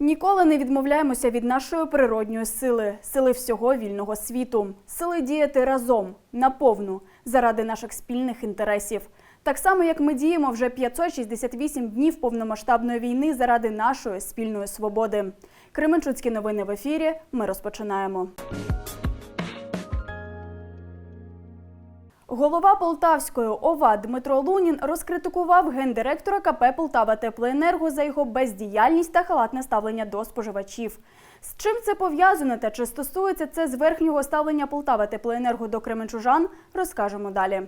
Ніколи не відмовляємося від нашої природньої сили, сили всього вільного світу, сили діяти разом, наповну, заради наших спільних інтересів. Так само, як ми діємо вже 568 днів повномасштабної війни заради нашої спільної свободи. Кременчуцькі новини в ефірі. Ми розпочинаємо. Голова Полтавської ОВА Дмитро Лунін розкритикував гендиректора КП Полтава Теплоенерго за його бездіяльність та халатне ставлення до споживачів. З чим це пов'язано та чи стосується це з верхнього ставлення Полтава Теплоенерго до кременчужан, розкажемо далі.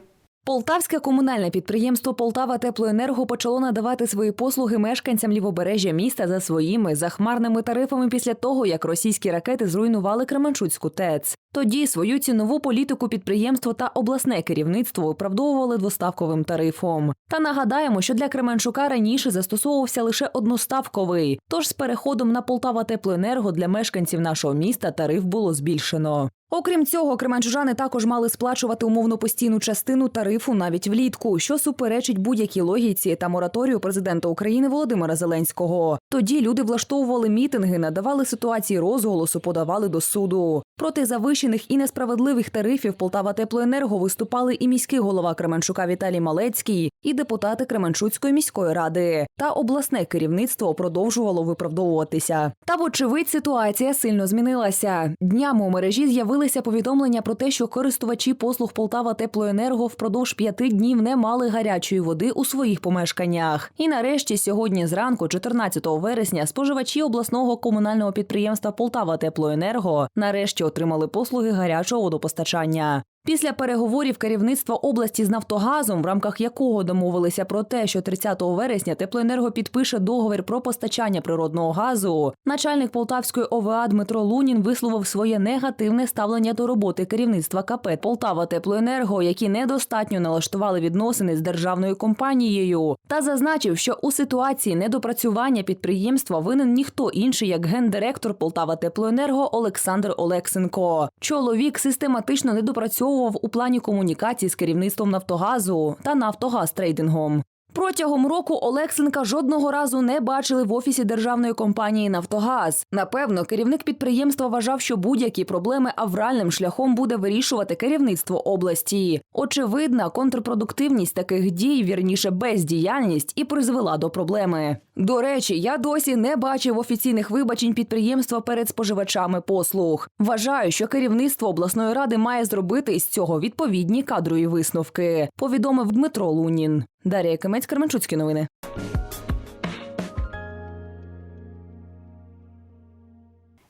Полтавське комунальне підприємство Полтава Теплоенерго почало надавати свої послуги мешканцям лівобережжя міста за своїми захмарними тарифами після того, як російські ракети зруйнували Кременчуцьку ТЕЦ. Тоді свою цінову політику підприємство та обласне керівництво виправдовували двоставковим тарифом. Та нагадаємо, що для Кременчука раніше застосовувався лише одноставковий. Тож з переходом на Полтава Теплоенерго для мешканців нашого міста тариф було збільшено. Окрім цього, кременчужани також мали сплачувати умовно постійну частину тарифу навіть влітку, що суперечить будь-якій логіці та мораторію президента України Володимира Зеленського. Тоді люди влаштовували мітинги, надавали ситуації розголосу, подавали до суду. Проти завищених і несправедливих тарифів Полтава Теплоенерго виступали і міський голова Кременчука Віталій Малецький, і депутати Кременчуцької міської ради. Та обласне керівництво продовжувало виправдовуватися. Та вочевидь ситуація сильно змінилася. Днями у мережі з'явилися повідомлення про те, що користувачі послуг Полтава Теплоенерго впродовж п'яти днів не мали гарячої води у своїх помешканнях. І нарешті, сьогодні зранку, 14 вересня, споживачі обласного комунального підприємства Полтава Теплоенерго нарешті отримали послуги гарячого водопостачання. Після переговорів керівництва області з Нафтогазом, в рамках якого домовилися про те, що 30 вересня теплоенерго підпише договір про постачання природного газу, начальник Полтавської ОВА Дмитро Лунін висловив своє негативне ставлення до роботи керівництва КП Полтава Теплоенерго, які недостатньо налаштували відносини з державною компанією, та зазначив, що у ситуації недопрацювання підприємства винен ніхто інший, як гендиректор Полтава Теплоенерго Олександр Олексенко. Чоловік систематично недопрацьовував у плані комунікації з керівництвом Нафтогазу та Нафтогаз трейдингом. Протягом року Олексенка жодного разу не бачили в офісі державної компанії Нафтогаз. Напевно, керівник підприємства вважав, що будь-які проблеми авральним шляхом буде вирішувати керівництво області. Очевидна контрпродуктивність таких дій, вірніше бездіяльність, і призвела до проблеми. До речі, я досі не бачив офіційних вибачень підприємства перед споживачами послуг. Вважаю, що керівництво обласної ради має зробити із цього відповідні кадрові висновки. Повідомив Дмитро Лунін. Дар'я Кемець, Кременчуцькі новини.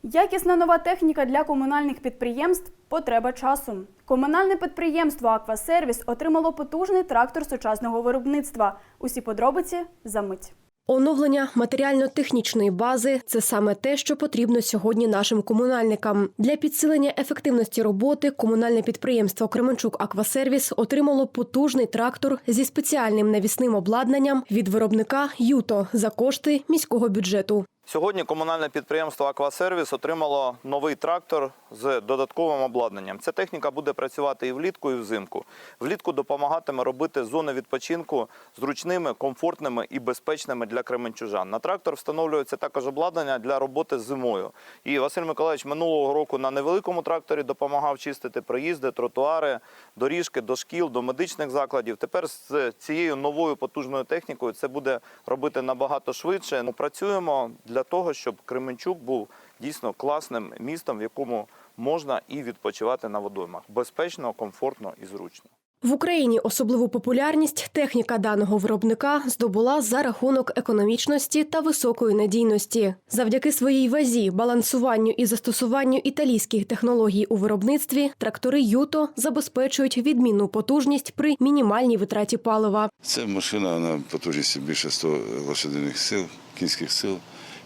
Якісна нова техніка для комунальних підприємств потреба часу. Комунальне підприємство Аквасервіс отримало потужний трактор сучасного виробництва. Усі подробиці за мить. Оновлення матеріально-технічної бази це саме те, що потрібно сьогодні нашим комунальникам. Для підсилення ефективності роботи комунальне підприємство Кременчук Аквасервіс отримало потужний трактор зі спеціальним навісним обладнанням від виробника Юто за кошти міського бюджету. Сьогодні комунальне підприємство Аквасервіс отримало новий трактор з додатковим обладнанням. Ця техніка буде працювати і влітку, і взимку. Влітку допомагатиме робити зони відпочинку зручними, комфортними і безпечними для кременчужан. На трактор встановлюється також обладнання для роботи зимою. І Василь Миколаївич минулого року на невеликому тракторі допомагав чистити проїзди, тротуари, доріжки до шкіл, до медичних закладів. Тепер з цією новою потужною технікою це буде робити набагато швидше. Ми працюємо для того, щоб Кременчук був дійсно класним містом, в якому можна і відпочивати на водоймах безпечно, комфортно і зручно. В Україні особливу популярність техніка даного виробника здобула за рахунок економічності та високої надійності. Завдяки своїй вазі, балансуванню і застосуванню італійських технологій у виробництві трактори Юто забезпечують відмінну потужність при мінімальній витраті палива. Це машина на потужністю більше 100 лошадиних сил, кінських сил.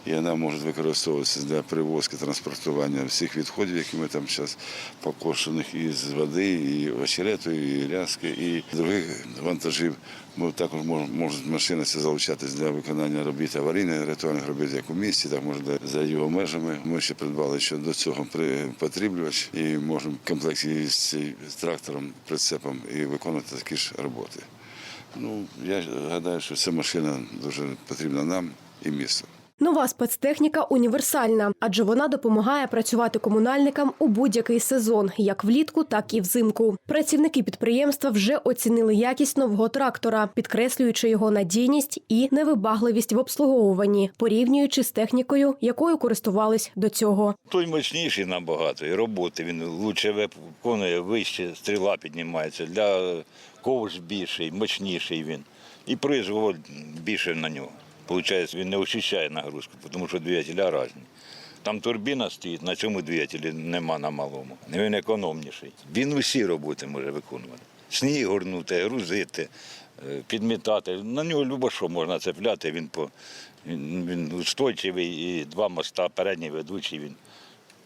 І вона може використовуватися для перевозки транспортування всіх відходів, які ми там зараз покошених із води, і очерету, і рязки, і других вантажів. Ми також може машина ця залучатись для виконання робіт аварійних рятувальних робіт як у місті, так може за його межами. Ми ще придбали ще до цього потріблювач і можемо в комплекті з трактором, прицепом і виконувати такі ж роботи. Ну, я гадаю, що ця машина дуже потрібна нам і місту. Нова спецтехніка універсальна, адже вона допомагає працювати комунальникам у будь-який сезон, як влітку, так і взимку. Працівники підприємства вже оцінили якість нового трактора, підкреслюючи його надійність і невибагливість в обслуговуванні, порівнюючи з технікою, якою користувались до цього. Той мощніший набагато, і роботи він лучше виконує, вище стріла піднімається. Для ковш більший, мощніший він. І производ більше на нього. Получається, він не очищає нагрузку, тому що двигателя різні. Там турбіна стоїть, на цьому двигателі нема на малому. Він економніший. Він усі роботи може виконувати. Сніг горнути, грузити, е, підмітати. На нього любо що можна цепляти, він, по, він, устойчивий і два моста, передній ведучий, він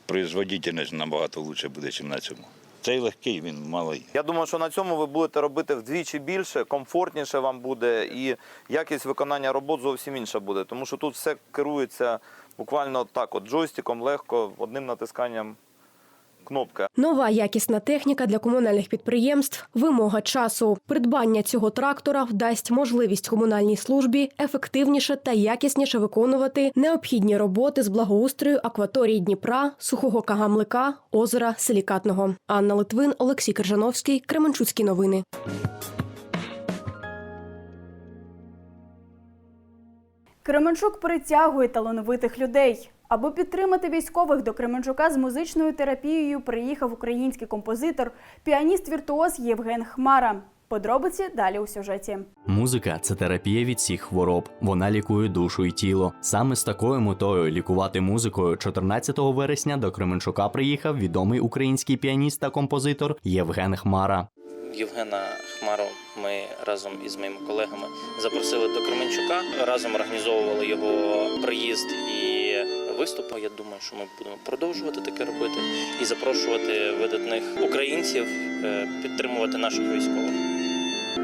производительність набагато краще буде, ніж на цьому. Цей легкий, він малий. Я думаю, що на цьому ви будете робити вдвічі більше, комфортніше вам буде, і якість виконання робот зовсім інша буде. Тому що тут все керується буквально так: от джойстиком, легко, одним натисканням кнопки. Нова якісна техніка для комунальних підприємств вимога часу. Придбання цього трактора вдасть можливість комунальній службі ефективніше та якісніше виконувати необхідні роботи з благоустрою акваторії Дніпра, сухого кагамлика, озера Силікатного. Анна Литвин, Олексій Кержановський, Кременчуцькі новини. Кременчук притягує талановитих людей. Аби підтримати військових до Кременчука з музичною терапією приїхав український композитор, піаніст-віртуоз Євген Хмара. Подробиці далі у сюжеті. Музика це терапія від всіх хвороб. Вона лікує душу і тіло. Саме з такою метою лікувати музикою 14 вересня до Кременчука приїхав відомий український піаніст та композитор Євген Хмара. Євгена Хмару ми разом із моїми колегами запросили до Кременчука. Разом організовували його приїзд і виступи. Я думаю, що ми будемо продовжувати таке робити і запрошувати видатних українців е, підтримувати наших військових.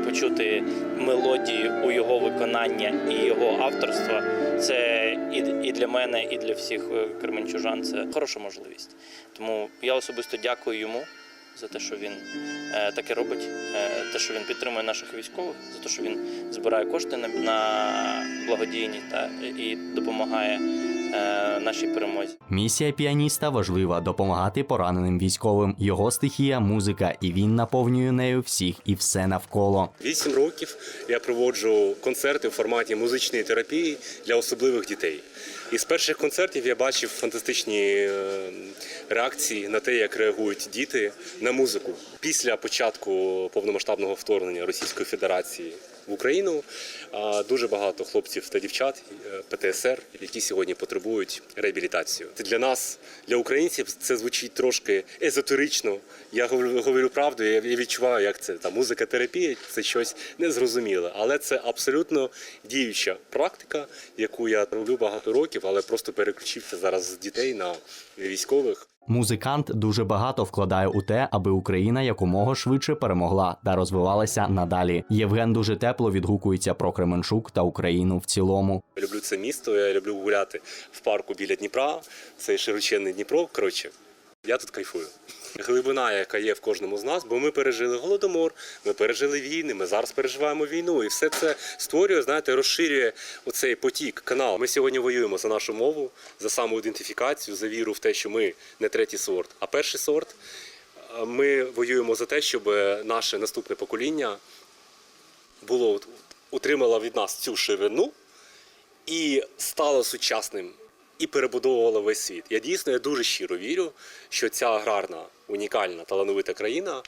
Почути мелодії у його виконання і його авторства це і, і для мене, і для всіх е, кременчужан. Це хороша можливість. Тому я особисто дякую йому за те, що він е, таке робить, е, те, що він підтримує наших військових, за те, що він збирає кошти на, на благодійні та і допомагає е, нашій перемозі. Місія піаніста важлива допомагати пораненим військовим. Його стихія музика, і він наповнює нею всіх і все навколо. Вісім років я проводжу концерти в форматі музичної терапії для особливих дітей. І з перших концертів я бачив фантастичні е, реакції на те, як реагують діти на музику. Після початку повномасштабного вторгнення Російської Федерації в Україну дуже багато хлопців та дівчат е, ПТСР, які сьогодні потребують реабілітацію. Для нас, для українців, це звучить трошки езотерично. Я говорю, правду, я відчуваю, як це та музика терапія, це щось незрозуміле, але це абсолютно діюча практика, яку я роблю багато років, але просто переключився зараз з дітей на військових. Музикант дуже багато вкладає у те, аби Україна якомога швидше перемогла та розвивалася надалі. Євген дуже тепло відгукується про Кременчук та Україну в цілому. Люблю це місто, я люблю гуляти в парку біля Дніпра. Це широченний Дніпро. Коротше, я тут кайфую. Глибина, яка є в кожному з нас, бо ми пережили голодомор, ми пережили війни, ми зараз переживаємо війну, і все це створює, знаєте, розширює оцей потік, канал. Ми сьогодні воюємо за нашу мову, за самоідентифікацію, за віру в те, що ми не третій сорт, а перший сорт. Ми воюємо за те, щоб наше наступне покоління було утримало від нас цю ширину і стало сучасним і перебудовувало весь світ. Я дійсно я дуже щиро вірю, що ця аграрна, унікальна, талановита країна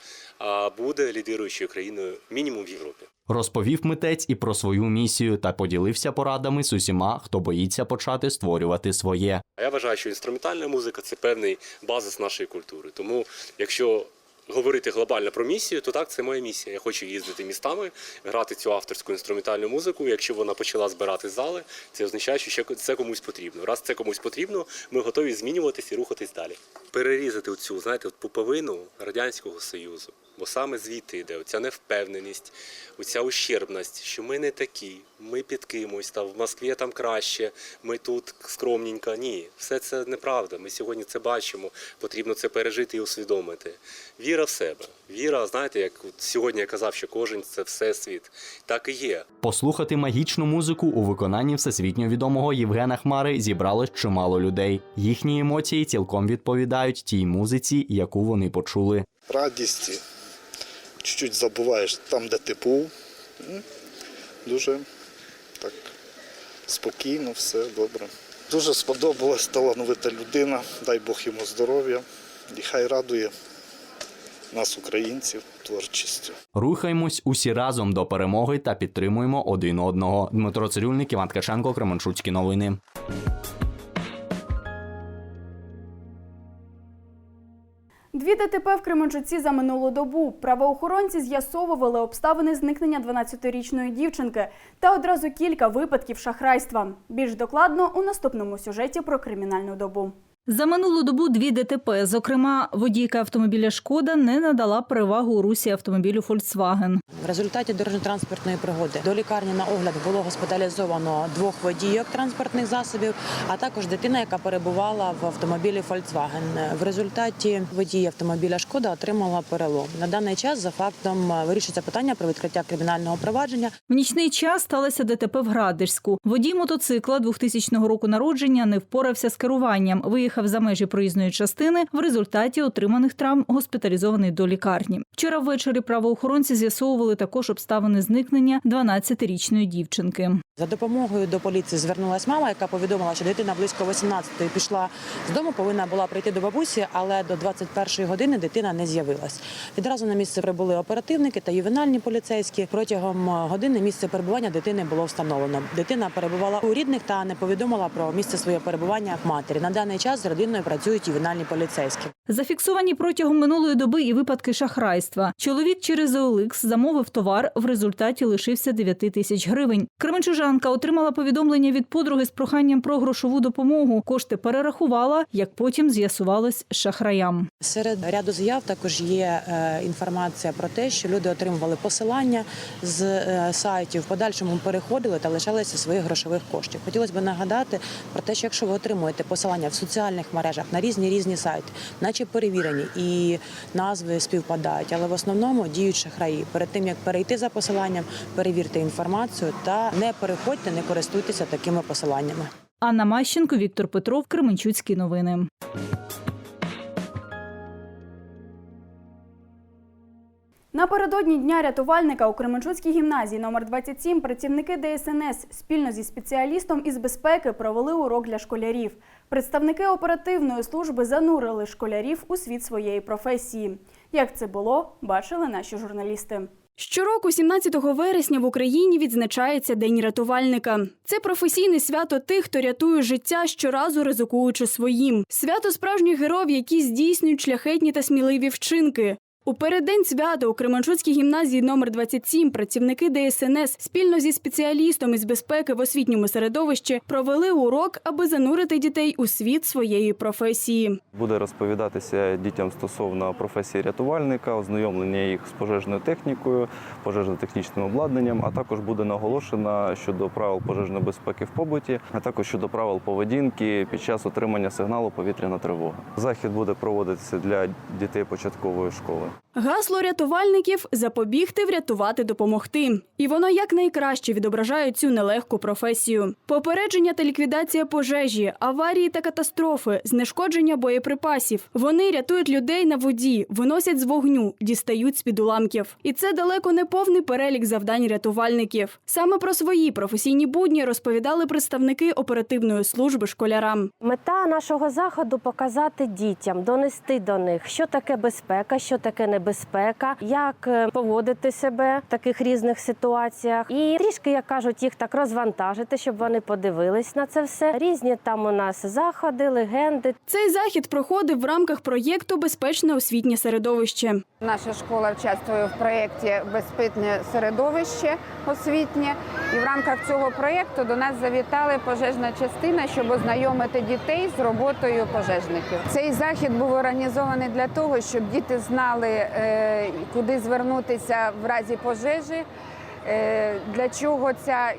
буде лідируючою країною мінімум в Європі. Розповів митець і про свою місію та поділився порадами з усіма, хто боїться почати створювати своє. А я вважаю, що інструментальна музика це певний базис нашої культури. Тому, якщо говорити глобально про місію, то так це моя місія. Я хочу їздити містами, грати цю авторську інструментальну музику. Якщо вона почала збирати зали, це означає, що ще це комусь потрібно. Раз це комусь потрібно, ми готові змінюватися і рухатись далі. Перерізати цю, знаєте, пуповину радянського союзу. Бо саме звідти йде оця невпевненість, оця ущербність, що ми не такі, ми під кимось, там в Москві там краще, ми тут скромненько. Ні, все це неправда. Ми сьогодні це бачимо. Потрібно це пережити і усвідомити. Віра в себе. Віра, знаєте, як сьогодні я казав, що кожен це всесвіт. Так і є. Послухати магічну музику у виконанні всесвітньо відомого Євгена Хмари зібралось чимало людей. Їхні емоції цілком відповідають тій музиці, яку вони почули. радість, чуть-чуть забуваєш там, де ти був. Дуже так спокійно, все добре. Дуже сподобалась талановита людина, дай Бог йому здоров'я і хай радує нас, українців, творчістю. Рухаймось усі разом до перемоги та підтримуємо один одного. Дмитро Цирюльник, Іван Ткаченко, Кременчуцькі новини. Дві ДТП в Кременчуці за минулу добу. Правоохоронці з'ясовували обставини зникнення 12-річної дівчинки та одразу кілька випадків шахрайства. Більш докладно у наступному сюжеті про кримінальну добу. За минулу добу дві ДТП. Зокрема, водійка автомобіля Шкода не надала перевагу у русі автомобілю Volkswagen. В результаті дорожньо-транспортної пригоди до лікарні на огляд було госпіталізовано двох водійок транспортних засобів, а також дитина, яка перебувала в автомобілі Volkswagen. В результаті водій автомобіля Шкода отримала перелом. На даний час за фактом вирішується питання про відкриття кримінального провадження. В нічний час сталося ДТП в Градишську. Водій мотоцикла 2000 року народження не впорався з керуванням. Виїхав за межі проїзної частини. В результаті отриманих травм госпіталізований до лікарні. Вчора ввечері правоохоронці з'ясовували також обставини зникнення 12-річної дівчинки. За допомогою до поліції звернулася мама, яка повідомила, що дитина близько 18-ї пішла з дому, повинна була прийти до бабусі, але до 21-ї години дитина не з'явилась. Відразу на місце прибули оперативники та ювенальні поліцейські. Протягом е, години місце перебування дитини було встановлено. Дитина перебувала у рідних та не повідомила про місце своєї перебування матері. На даний час родиною працюють ювенальні поліцейські. Зафіксовані протягом минулої доби і випадки шахрайства. Чоловік через OLX замовив товар, в результаті лишився 9 тисяч гривень. Кременчужанка отримала повідомлення від подруги з проханням про грошову допомогу. Кошти перерахувала, як потім з'ясувалось шахраям. Серед ряду заяв також є е, інформація про те, що люди отримували посилання з е, сайтів, в подальшому переходили та лишалися своїх грошових коштів. Хотілося б нагадати про те, що якщо ви отримуєте посилання в соціальних мережах на різні різні сайти, наче перевірені і назви співпадають, але в основному діють шахраї. Перед тим як перейти за посиланням, перевірте інформацію та не переходьте, не користуйтеся такими посиланнями. Анна Мащенко, Віктор Петров, Кременчуцькі новини. Напередодні дня рятувальника у Кременчуцькій гімназії номер 27 працівники ДСНС спільно зі спеціалістом із безпеки провели урок для школярів. Представники оперативної служби занурили школярів у світ своєї професії. Як це було, бачили наші журналісти. Щороку, 17 вересня, в Україні відзначається День рятувальника. Це професійне свято тих, хто рятує життя, щоразу ризикуючи своїм. Свято справжніх героїв, які здійснюють шляхетні та сміливі вчинки. У переддень свята у Кременчуцькій гімназії номер 27 працівники ДСНС спільно зі спеціалістом із безпеки в освітньому середовищі провели урок, аби занурити дітей у світ своєї професії. Буде розповідатися дітям стосовно професії рятувальника, ознайомлення їх з пожежною технікою, пожежно-технічним обладнанням, а також буде наголошено щодо правил пожежної безпеки в побуті, а також щодо правил поведінки під час отримання сигналу повітряна тривога. Захід буде проводитися для дітей початкової школи. Гасло рятувальників запобігти, врятувати, допомогти. І воно якнайкраще відображає цю нелегку професію. Попередження та ліквідація пожежі, аварії та катастрофи, знешкодження боєприпасів. Вони рятують людей на воді, виносять з вогню, дістають з-під уламків. І це далеко не повний перелік завдань рятувальників. Саме про свої професійні будні розповідали представники оперативної служби школярам. Мета нашого заходу показати дітям, донести до них, що таке безпека, що таке небезпека, як е, поводити себе в таких різних ситуаціях, і трішки, як кажуть, їх так розвантажити, щоб вони подивились на це все. Різні там у нас заходи, легенди. Цей захід проходив в рамках проєкту Безпечне освітнє середовище. Наша школа участвує в проєкті Безпечне середовище освітнє. І в рамках цього проєкту до нас завітали пожежна частина, щоб ознайомити дітей з роботою пожежників. Цей захід був організований для того, щоб діти знали е, куди звернутися в разі пожежі, е, для чого ця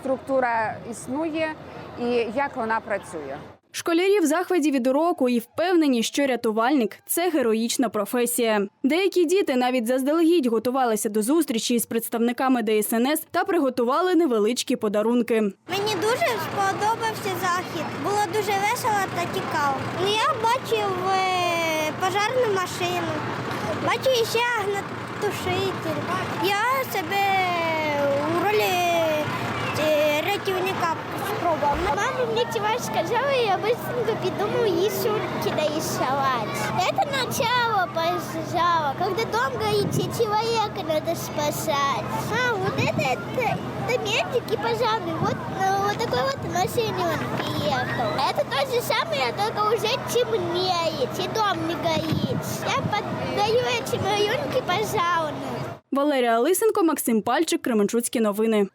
структура існує і як вона працює. Школярі в захваті від уроку і впевнені, що рятувальник це героїчна професія. Деякі діти навіть заздалегідь готувалися до зустрічі з представниками ДСНС та приготували невеличкі подарунки. Мені дуже сподобався захід. Було дуже весело та цікаво. Я бачив е, пожарну машину, бачив ще огнетушитель. Я себе у ролі е, рятівника спробував. Мама мені цього сказала, і я швидко підумав їй шутки нарисувати. Це начало пожара, коли дом горить, і чоловіка треба спасати. А, вот это, это, это медики пожарные. Вот на вот такой вот машине он приехал. Это то же самое, только уже темнеет, и дом не горит. Я поддаю эти малюнки пожарные. Валерія Лисенко, Максим Пальчик, Кременчуцькі новини.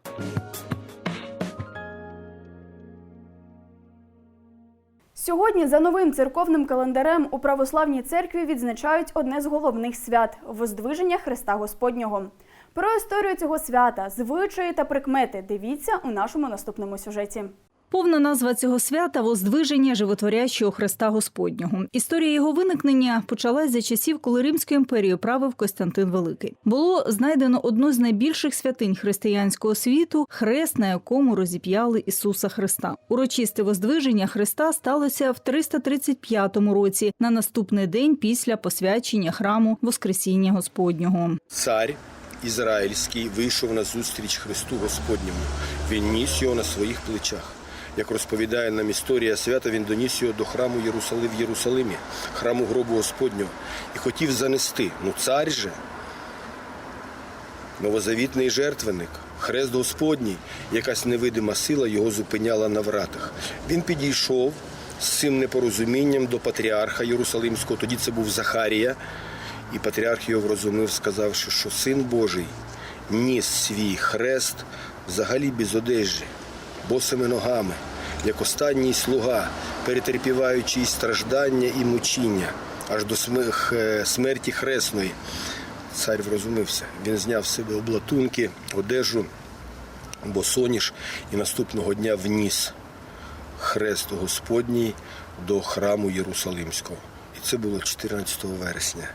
Сьогодні за новим церковним календарем у православній церкві відзначають одне з головних свят Воздвиження Христа Господнього. Про історію цього свята, звичаї та прикмети дивіться у нашому наступному сюжеті. Повна назва цього свята Воздвиження животворящого Христа Господнього. Історія його виникнення почалась за часів, коли Римською імперією правив Костянтин Великий. Було знайдено одну з найбільших святинь християнського світу хрест, на якому розіп'яли Ісуса Христа. Урочисте воздвиження Христа сталося в 335 році, на наступний день після посвячення храму Воскресіння Господнього. Цар ізраїльський вийшов на зустріч Христу Господньому. Він ніс його на своїх плечах. Як розповідає нам історія свята, він доніс його до храму Єрусали в Єрусалимі, храму гробу Господнього, і хотів занести. Ну, цар же, новозавітний жертвенник, хрест Господній, якась невидима сила його зупиняла на вратах. Він підійшов з цим непорозумінням до патріарха Єрусалимського, тоді це був Захарія, і патріарх його врозумів, сказавши, що син Божий ніс свій хрест взагалі без одежі, босими ногами, як останній слуга, перетерпіваючи страждання і мучіння аж до е, смерті хресної. Цар врозумився. Він зняв з себе облатунки, одежу, босоніж і наступного дня вніс хрест Господній до храму Єрусалимського. І це було 14 вересня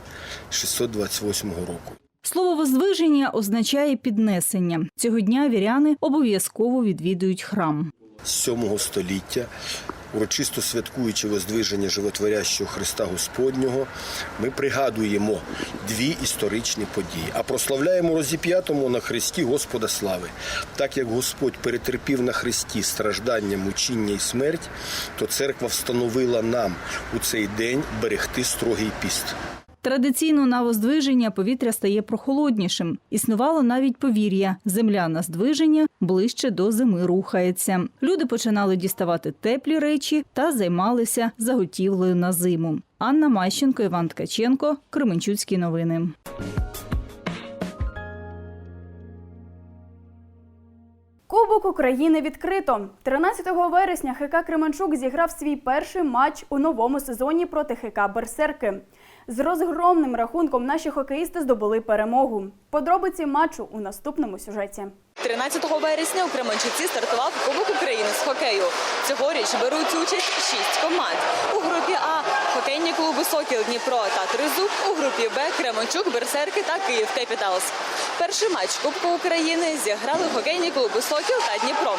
628 року. Слово воздвиження означає піднесення. Цього дня віряни обов'язково відвідують храм. з 7 століття, урочисто святкуючи воздвиження животворящого Христа Господнього, ми пригадуємо дві історичні події, а прославляємо розіп'ятому на Христі Господа слави. Так як Господь перетерпів на Христі страждання, мучіння і смерть, то церква встановила нам у цей день берегти строгий піст. Традиційно на воздвиження повітря стає прохолоднішим. Існувало навіть повір'я: земля на здвиження ближче до зими рухається. Люди починали діставати теплі речі та займалися заготівлею на зиму. Анна Мащенко, Іван Ткаченко, Кременчуцькі новини. Кубок України відкрито. 13 вересня ХК Кременчук зіграв свій перший матч у новому сезоні проти ХК Берсерки. З розгромним рахунком наші хокеїсти здобули перемогу. Подробиці матчу у наступному сюжеті. 13 вересня у Кременчуці стартував Кубок України з хокею. Цьогоріч беруть участь шість команд. У групі А хокейні клуби Сокіл Дніпро та Тризуб, у групі Б Кременчук, Берсерки та Київ Кепіталс. Перший матч Кубку України зіграли хокейні клуби Сокіл та Дніпро.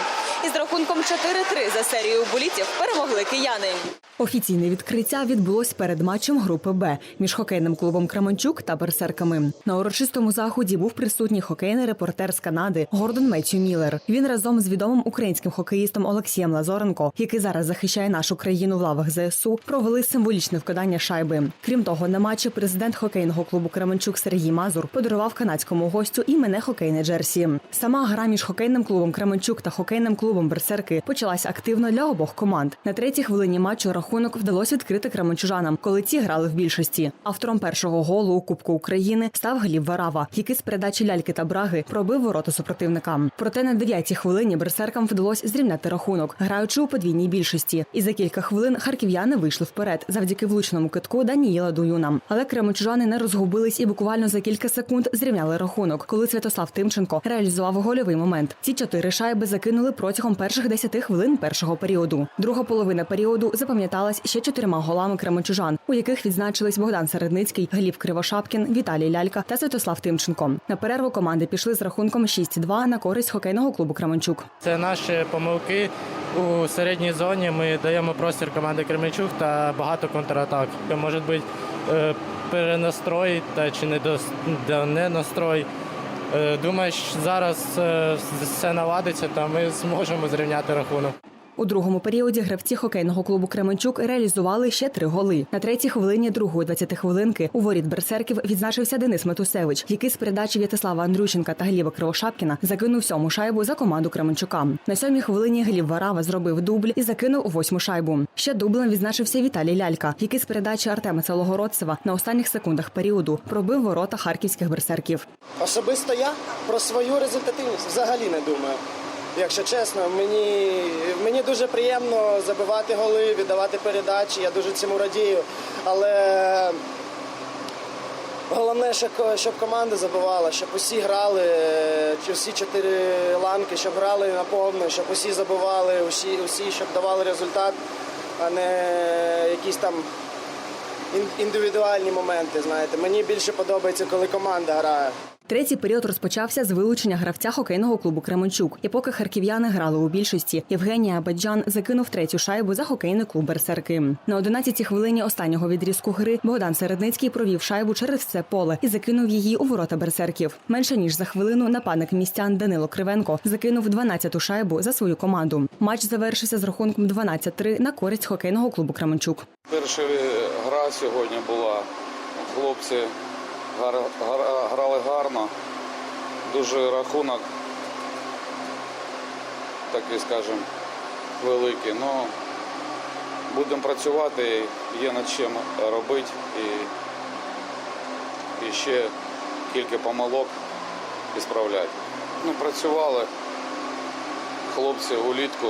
Із рахунком 4-3 за серію булітів перемогли кияни. Офіційне відкриття відбулось перед матчем групи Б між хокейним клубом Кременчук та берсерками. На урочистому заході був присутній хокейний репортер з Канади Гордон Меттью Міллер. Він разом з відомим українським хокеїстом Олексієм Лазоренко, який зараз захищає нашу країну в лавах ЗСУ, провели символічне вкидання шайби. Крім того, на матчі президент хокейного клубу Кременчук Сергій Мазур подарував канадському гостю імене хокейне джерсі. Сама гра між хокейним клубом Кременчук та хокейним клубом Берсерки почалась активно для обох команд. На третій хвилині матчу рахунок вдалося відкрити кременчужанам, коли ті грали в більшості. Автором першого голу у Кубку України став Гліб Варава, який з передачі ляльки та браги пробив ворота супротивникам. Проте на дев'ятій хвилині берсеркам вдалося зрівняти рахунок, граючи у подвійній більшості. І за кілька хвилин харків'яни вийшли вперед завдяки влучному китку Даніїла Дуюна. Але кременчужани не розгубились і буквально за кілька секунд зрівняли рахунок, коли Святослав Тимченко реалізував гольовий момент. Ці чотири шайби закинули протягом перших 10 хвилин першого періоду. Друга половина періоду запам'яталась ще чотирма голами кременчужан, у яких відзначились Богдан Середницький, Гліб Кривошапкін, Віталій Лялька та Святослав Тимченко. На перерву команди пішли з рахунком 6-2 на користь хокейного клубу Кременчук. Це наші помилки у середній зоні. Ми даємо простір команди Кременчук та багато контратак. Може бути е, перенастрой та чи не настрой. Е, Думаю, що зараз е, все наладиться, та ми зможемо зрівняти рахунок. У другому періоді гравці хокейного клубу Кременчук реалізували ще три голи. На третій хвилині другої 20 хвилинки у воріт берсерків відзначився Денис Метусевич, який з передачі В'ятислава Андрющенка та Гліба Кривошапкіна закинув сьому шайбу за команду Кременчука. На сьомій хвилині Гліб Варава зробив дубль і закинув восьму шайбу. Ще дублем відзначився Віталій Лялька, який з передачі Артема Целогородцева на останніх секундах періоду пробив ворота харківських берсерків. Особисто я про свою результативність взагалі не думаю. Якщо чесно, мені, мені дуже приємно забивати голи, віддавати передачі, я дуже цьому радію. Але головне, щоб, команда забивала, щоб усі грали, всі чотири ланки, щоб грали наповно, щоб усі забивали, усі, усі щоб давали результат, а не якісь там індивідуальні моменти. Знаєте, мені більше подобається, коли команда грає. Третій період розпочався з вилучення гравця хокейного клубу Кременчук. І поки харків'яни грали у більшості, Євгеній Абаджан закинув третю шайбу за хокейний клуб Берсерки. На 11-й хвилині останнього відрізку гри Богдан Середницький провів шайбу через все поле і закинув її у ворота берсерків. Менше ніж за хвилину нападник містян Данило Кривенко закинув 12-ту шайбу за свою команду. Матч завершився з рахунком 12-3 на користь хокейного клубу Кременчук. Перша гра сьогодні була. Хлопці гар, гар- грали гарно. Дуже рахунок, такий, скажімо, великий. Ну, будемо працювати, є над чим робити. І, і ще кілька помилок і справляти. Ну, працювали хлопці улітку.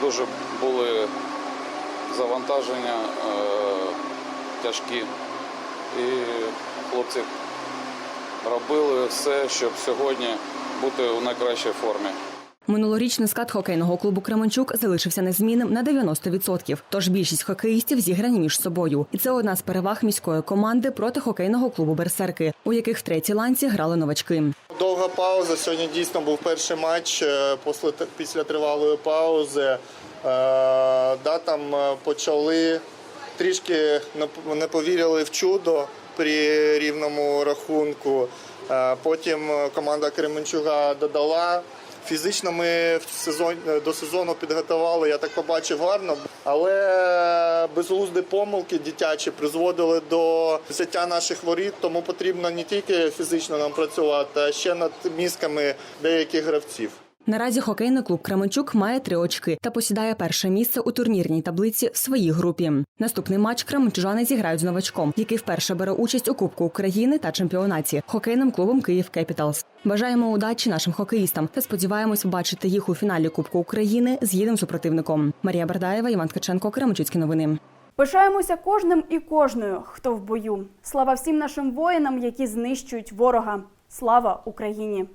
Дуже були завантаження е, тяжкі. І хлопці робили все, щоб сьогодні бути у найкращій формі. Минулорічний склад хокейного клубу Кременчук залишився незмінним на 90%. Тож більшість хокеїстів зіграні між собою, і це одна з переваг міської команди проти хокейного клубу Берсерки, у яких в третій ланці грали новачки. Довга пауза. Сьогодні дійсно був перший матч е, після, після тривалої паузи. Е, да, там е, почали трішки не- повірили в чудо при рівному рахунку. Е, Потім е, команда Кременчуга додала. Фізично ми в сезон, до сезону підготували, я так побачив гарно, але безглузді помилки дитячі призводили до взяття наших воріт, тому потрібно не тільки фізично нам працювати, а ще над мізками деяких гравців. Наразі хокейний клуб Кременчук має три очки та посідає перше місце у турнірній таблиці в своїй групі. Наступний матч кременчужани зіграють з новачком, який вперше бере участь у Кубку України та чемпіонаті хокейним клубом Київ Кепіталс. Бажаємо удачі нашим хокеїстам та сподіваємось побачити їх у фіналі Кубку України з гідним супротивником. Марія Бардаєва, Іван Ткаченко, Кременчуцькі новини. Пишаємося кожним і кожною, хто в бою. Слава всім нашим воїнам, які знищують ворога. Слава Україні!